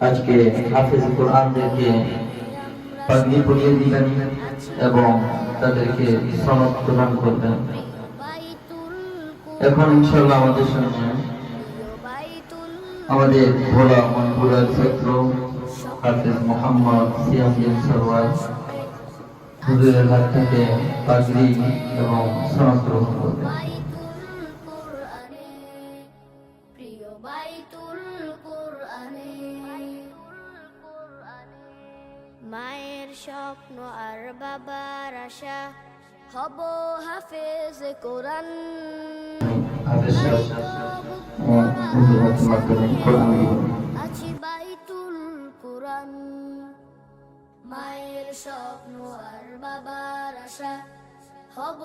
আজকে হাফিজ কোরআনদেরকে পাগড়ি পরিয়ে দিবেন এবং তাদেরকে সনদ প্রদান করবেন এখন ইনশাল্লাহ আমাদের সামনে আমাদের ভোলা মনপুরার ছাত্র হাফিজ মোহাম্মদ সিয়ামুদ্দিন সরওয়ার হুজুরের হাত থেকে পাগড়ি এবং সনদ গ্রহণ করবেন প্রিয় বাইতুল মায়ের স্বপ্ন আর বাবার আশা, হব হাফেজ কোরআন। আছি বাইতুল কোরআন। মায়ের স্বপ্ন আর বাবার আশা, হব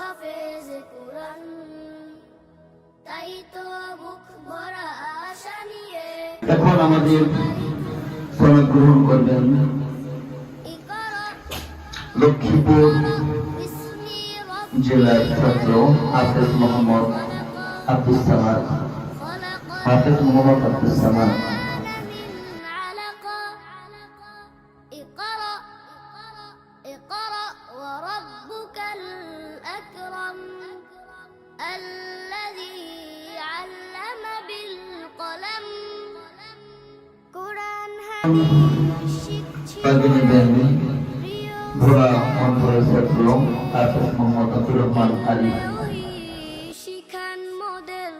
হাফেজ কোরআন। তাই তো বুক ভরা আশা নিয়ে এখন আমাদের সনদ গ্রহণ করবেন। লক্ষ্মীপুর জেলার ছাত্র হাফেজ মোহাম্মদ আব্দুল সামাদ হাফেজ মোহাম্মদ আব্দুল সামাদ Pagi ini ভোলা অঞ্চলের ছাত্র হাফেজ মোহাম্মদ আব্দুর রহমান আলী শিখান মোদের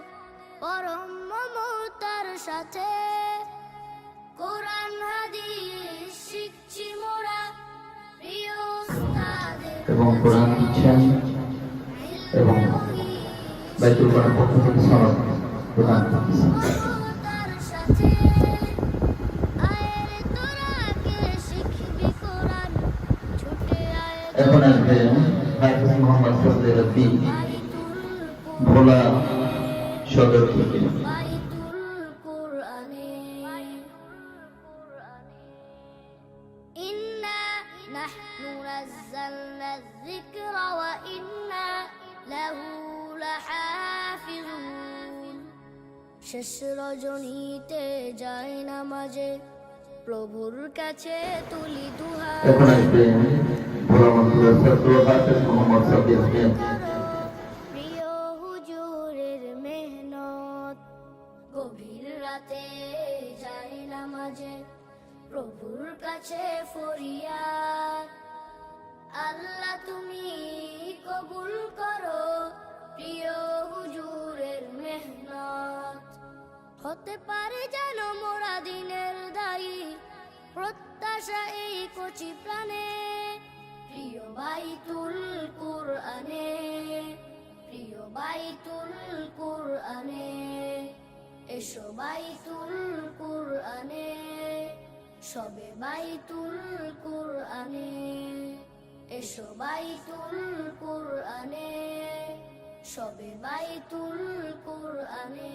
পরম মমতার সাথে কোরআন হাদিস শিখছি মোরা প্রিয় এবং কোরআন দিচ্ছেন এবং বাইতুল কোরআন পক্ষ থেকে সনদ প্রদান করতেছেন এখন আসবে হাফেজ মোহাম্মদ ফজলে রব্বি, ভোলা সদর থেকে। ওয়া ইন্না লাহু লাহাফিজুন। শেষ রজনীতে যাই নামাজে প্রভুর কাছে তুলি দুহাত। এখন আসবে ভোলা ছাত্র মোহাম্মদ প্রিয় হুজুরের মেহনত। গভীর রাতে যাই নামাজে প্রভুর কাছে ফরিয়াদ। আল্লাহ তুমি পারে যেন মোরা দিনের দায়ী। প্রত্যাশা এই কচি প্রাণে। প্রিয় বাইতুল কুরআনে, প্রিয় বাইতুল কুরআনে, এসো বাইতুল কুরআনে, সবে বাইতুল কুরআনে, এসো বাইতুল কুরআনে, সবে বাইতুল কুরআনে।